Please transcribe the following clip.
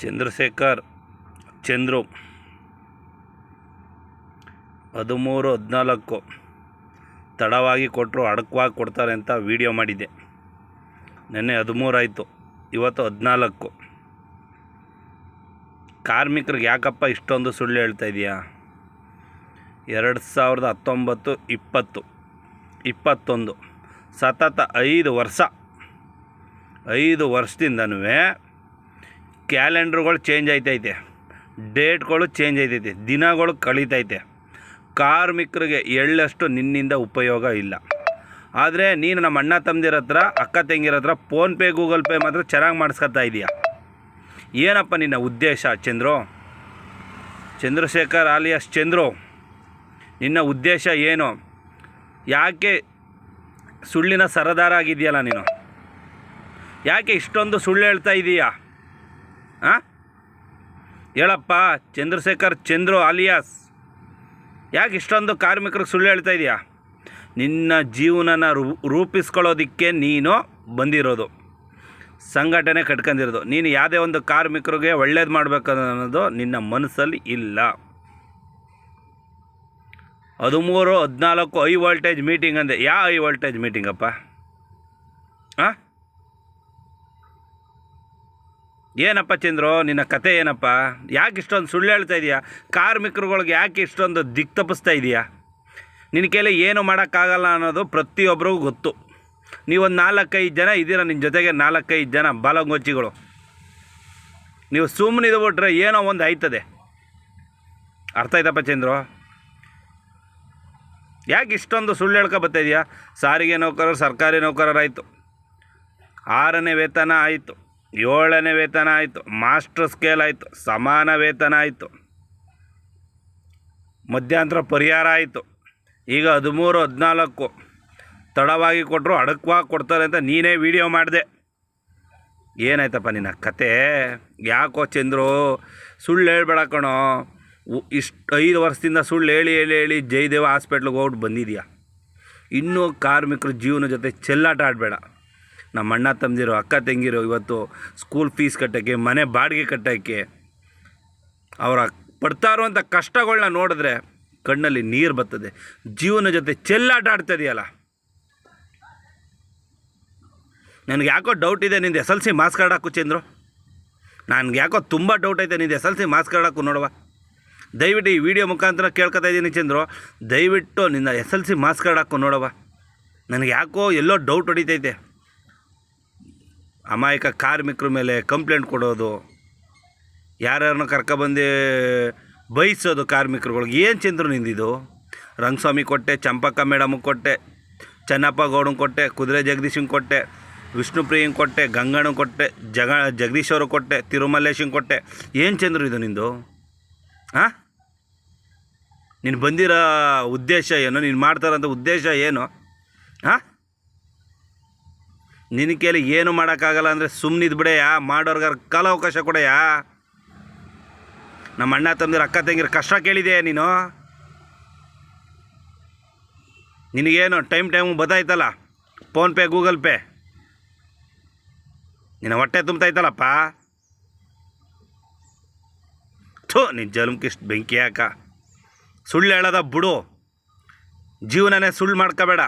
ಚಂದ್ರಶೇಖರ್ ಚಂದ್ರು ಹದಿಮೂರು, ಹದಿನಾಲ್ಕು. ತಡವಾಗಿ ಕೊಟ್ಟರು ಅಡಕವಾಗಿ ಕೊಡ್ತಾರೆ ಅಂತ ವೀಡಿಯೋ ಮಾಡಿದ್ದೆ. ನೆನ್ನೆ ಹದಿಮೂರು ಆಯಿತು, ಇವತ್ತು ಹದಿನಾಲ್ಕು. ಕಾರ್ಮಿಕರಿಗೆ ಯಾಕಪ್ಪ ಇಷ್ಟೊಂದು ಸುಳ್ಳು ಹೇಳ್ತಾ ಇದೆಯಾ? ಎರಡು ಸಾವಿರದ ಹತ್ತೊಂಬತ್ತು, ಇಪ್ಪತ್ತು, ಇಪ್ಪತ್ತೊಂದು. ಸತತ ಐದು ವರ್ಷ, ಐದು ವರ್ಷದಿಂದನೂ ಕ್ಯಾಲೆಂಡ್ರುಗಳು ಚೇಂಜ್ ಆಯ್ತೈತೆ. ಡೇಟ್ಗಳು ಚೇಂಜ್ ಆಯ್ತೈತೆ. ದಿನಗಳು ಕಳೀತೈತೆ. ಕಾರ್ಮಿಕರಿಗೆ ಎಳ್ಳಷ್ಟು ನಿನ್ನಿಂದ ಉಪಯೋಗ ಇಲ್ಲ. ಆದರೆ ನೀನು ನಮ್ಮ ಅಣ್ಣ ತಮ್ಮದಿರ ಹತ್ರ, ಅಕ್ಕ ತಂಗಿರ ಹತ್ರ ಫೋನ್ಪೇ ಗೂಗಲ್ ಪೇ ಮಾತ್ರ ಚೆನ್ನಾಗಿ ಮಾಡಿಸ್ಕೊತಾ ಇದೆಯಾ? ಏನಪ್ಪ ನಿನ್ನ ಉದ್ದೇಶ ಚಂದ್ರು? ಚಂದ್ರಶೇಖರ್ ಆಲಿಯಾಸ್ ಚಂದ್ರು, ನಿನ್ನ ಉದ್ದೇಶ ಏನು? ಯಾಕೆ ಸುಳ್ಳಿನ ಸರದಾರ ಆಗಿದೆಯಲ್ಲ ನೀನು? ಯಾಕೆ ಇಷ್ಟೊಂದು ಸುಳ್ಳು ಹೇಳ್ತಾ ಇದೀಯಾ? ಹಾಂ ಹೇಳಪ್ಪ, ಚಂದ್ರಶೇಖರ್ ಚಂದ್ರು ಆಲಿಯಾಸ್ ಯಾಕೆ ಇಷ್ಟೊಂದು ಕಾರ್ಮಿಕರಿಗೆ ಸುಳ್ಳು ಹೇಳ್ತಾ ಇದೆಯಾ? ನಿನ್ನ ಜೀವನನ ರೂಪಿಸ್ಕೊಳ್ಳೋದಕ್ಕೆ ನೀನು ಬಂದಿರೋದು. ಸಂಘಟನೆ ಕಟ್ಕೊಂಡಿರೋದು. ನೀನು ಯಾವುದೇ ಒಂದು ಕಾರ್ಮಿಕರಿಗೆ ಒಳ್ಳೇದು ಮಾಡಬೇಕು ಅನ್ನೋದು ನಿನ್ನ ಮನಸ್ಸಲ್ಲಿ ಇಲ್ಲ. ಹದಿಮೂರು, ಹದಿನಾಲ್ಕು, ಐ ವೋಲ್ಟೇಜ್ ಮೀಟಿಂಗ್ ಅಂದೆ. ಯಾವ ಐ ವೋಲ್ಟೇಜ್ ಮೀಟಿಂಗಪ್ಪ ಹಾಂ ಏನಪ್ಪ ಚಂದ್ರು, ನಿನ್ನ ಕತೆ ಏನಪ್ಪ? ಯಾಕೆ ಇಷ್ಟೊಂದು ಸುಳ್ಳು ಹೇಳ್ತಾ ಇದೆಯಾ? ಕಾರ್ಮಿಕರುಗಳಿಗೆ ಯಾಕೆ ಇಷ್ಟೊಂದು ದಿಕ್ ತಪ್ಪಿಸ್ತಾ ಇದೆಯಾ? ನಿನ್ನ ಕೈಲಿ ಏನು ಮಾಡೋಕ್ಕಾಗಲ್ಲ ಅನ್ನೋದು ಪ್ರತಿಯೊಬ್ಬರಿಗೂ ಗೊತ್ತು. ನೀವೊಂದು ನಾಲ್ಕೈದು ಜನ ಇದ್ದೀರ ನಿನ್ನ ಜೊತೆಗೆ, ನಾಲ್ಕೈದು ಜನ ಬಾಲಂಗೊಚ್ಚಿಗಳು ನೀವು ಸುಮ್ಮನೆ ಬಿಟ್ರೆ ಏನೋ ಒಂದು ಆಯ್ತದೆ. ಅರ್ಥ ಆಯ್ತಪ್ಪ ಚಂದ್ರು? ಯಾಕೆ ಇಷ್ಟೊಂದು ಸುಳ್ಳು ಹೇಳ್ಕೊ ಬರ್ತಾ ಇದೆಯಾ? ಸಾರಿಗೆ ನೌಕರರು, ಸರ್ಕಾರಿ ನೌಕರರಾಯಿತು. ಆರನೇ ವೇತನ ಆಯಿತು. ಏಳನೇ ವೇತನ ಆಯಿತು, ಮಾಸ್ಟರ್ ಸ್ಕೇಲ್ ಆಯಿತು, ಸಮಾನ ವೇತನ ಆಯಿತು. ಮಧ್ಯಂತರ ಪರಿಹಾರ ಆಯಿತು. ಈಗ ಹದಿಮೂರು, ಹದಿನಾಲ್ಕು ತಡವಾಗಿ ಕೊಟ್ಟರು ಅಡಕವಾಗಿ ಕೊಡ್ತಾರೆ ಅಂತ ನೀನೇ ವಿಡಿಯೋ ಮಾಡಿದೆ. ಏನಾಯ್ತಪ್ಪ ನಿನ್ನ ಕತೆ? ಯಾಕೋ ಚಂದ್ರು ಸುಳ್ಳು ಹೇಳ್ಬೇಡ ಕಣೋ. ಇಷ್ಟು ಐದು ವರ್ಷದಿಂದ ಸುಳ್ಳು ಹೇಳಿ ಹೇಳಿ ಹೇಳಿ ಜಯದೇವ ಹಾಸ್ಪಿಟ್ಲಿಗೆ ಹೋಗ್ಬಿಟ್ಟು ಬಂದಿದೆಯಾ? ಇನ್ನೂ ಕಾರ್ಮಿಕರ ಜೀವನ ಜೊತೆ ಚೆಲ್ಲಾಟ ಆಡಬೇಡ. ನಮ್ಮ ಅಣ್ಣ ತಮ್ಮದಿರು, ಅಕ್ಕ ತಂಗಿರು ಇವತ್ತು ಸ್ಕೂಲ್ ಫೀಸ್ ಕಟ್ಟೋಕ್ಕೆ, ಮನೆ ಬಾಡಿಗೆ ಕಟ್ಟೋಕ್ಕೆ ಅವರ ಪಡ್ತಾ ಇರುವಂಥ ಕಷ್ಟಗಳನ್ನ ನೋಡಿದ್ರೆ ಕಣ್ಣಲ್ಲಿ ನೀರು ಬರ್ತದೆ. ಜೀವನ ಜೊತೆ ಚೆಲ್ಲಾಟ ಆಡ್ತಿದೆಯಲ್ಲ? ನನಗೆ ಯಾಕೋ ಡೌಟ್ ಇದೆ ನಿಂದು S L C marks card ಹಾಕು ಚಂದ್ರು. ನನಗೆ ಯಾಕೋ ತುಂಬ ಡೌಟ್ ಐತೆ ನಿಂದು S L C marks card ಹಾಕು ನೋಡುವ. ದಯವಿಟ್ಟು ಈ ವಿಡಿಯೋ ಮುಖಾಂತರ ಕೇಳ್ಕೊತಾ ಇದ್ದೀನಿ ಚಂದ್ರು. ದಯವಿಟ್ಟು ನಿನ್ನ S L C marks card ಹಾಕು ನೋಡವ. ನನಗೆ ಯಾಕೋ ಎಲ್ಲೋ ಡೌಟ್ ಹೊಡಿತೈತೆ. ಅಮಾಯಕ ಕಾರ್ಮಿಕರ ಮೇಲೆ ಕಂಪ್ಲೇಂಟ್ ಕೊಡೋದು, ಯಾರ್ಯಾರನ್ನ ಕರ್ಕೊಬಂದು ಬೈಸೋದು ಕಾರ್ಮಿಕರುಗಳಿಗೆ, ಏನು ಚಂದ್ರು ನಿಂದಿದು? ರಂಗಸ್ವಾಮಿ ಕೊಟ್ಟೆ, ಚಂಪಕ್ಕ ಮೇಡಮ್ಗೆ ಕೊಟ್ಟೆ, ಚೆನ್ನಪ್ಪ ಗೌಡಂಗೆ ಕೊಟ್ಟೆ, ಕುದುರೆ ಜಗದೀಶಂಗೆ ಕೊಟ್ಟೆ ವಿಷ್ಣುಪ್ರಿಯಂಗೆ ಕೊಟ್ಟೆ, ಗಂಗಣ್ಣ ಕೊಟ್ಟೆ, ಜಗ, ಜಗದೀಶ್ ಅವ್ರಿಗೆ ಕೊಟ್ಟೆ ತಿರುಮಲ್ಲೇಶಂಗೆ ಕೊಟ್ಟೆ, ಏನು ಚಂದ್ರು ಇದು ನಿಂದು? ಹಾಂ ನೀನು ಬಂದಿರೋ ಉದ್ದೇಶ ಏನು? ನೀನು ಮಾಡ್ತಾರಂಥ ಉದ್ದೇಶ ಏನು? ಹಾಂ ನಿನ್ನ ಕೇಳಿ ಏನು ಮಾಡೋಕ್ಕಾಗಲ್ಲ ಅಂದರೆ ಸುಮ್ಮನಿದ್ ಬಿಡೆಯಾ ಮಾಡೋರ್ಗಾರ ಕಾಲಾವಕಾಶ ಕೊಡೆಯಾ ನಮ್ಮ ಅಣ್ಣ ತಂದಿರ ಅಕ್ಕ ತಂಗಿರ ಕಷ್ಟ ಕೇಳಿದೆಯಾ ನೀನು. ನಿನಗೇನು ಟೈಮ್ ಟೈಮು ಬತ್ತಾಯ್ತಲ್ಲ ಫೋನ್ಪೇ ಗೂಗಲ್ ಪೇ? ನಿನ್ನ ಹೊಟ್ಟೆ ತುಂಬ್ತಾಯ್ತಲ್ಲಪ್ಪ ಥೂ, ನಿನ್ನ ಜನ್ಮಕ್ಕಿಷ್ಟು ಬೆಂಕಿ ಹಾಕ. ಸುಳ್ಳು ಹೇಳೋದ ಬಿಡು. ಜೀವನನೇ ಸುಳ್ಳು ಮಾಡ್ಕೋಬೇಡ.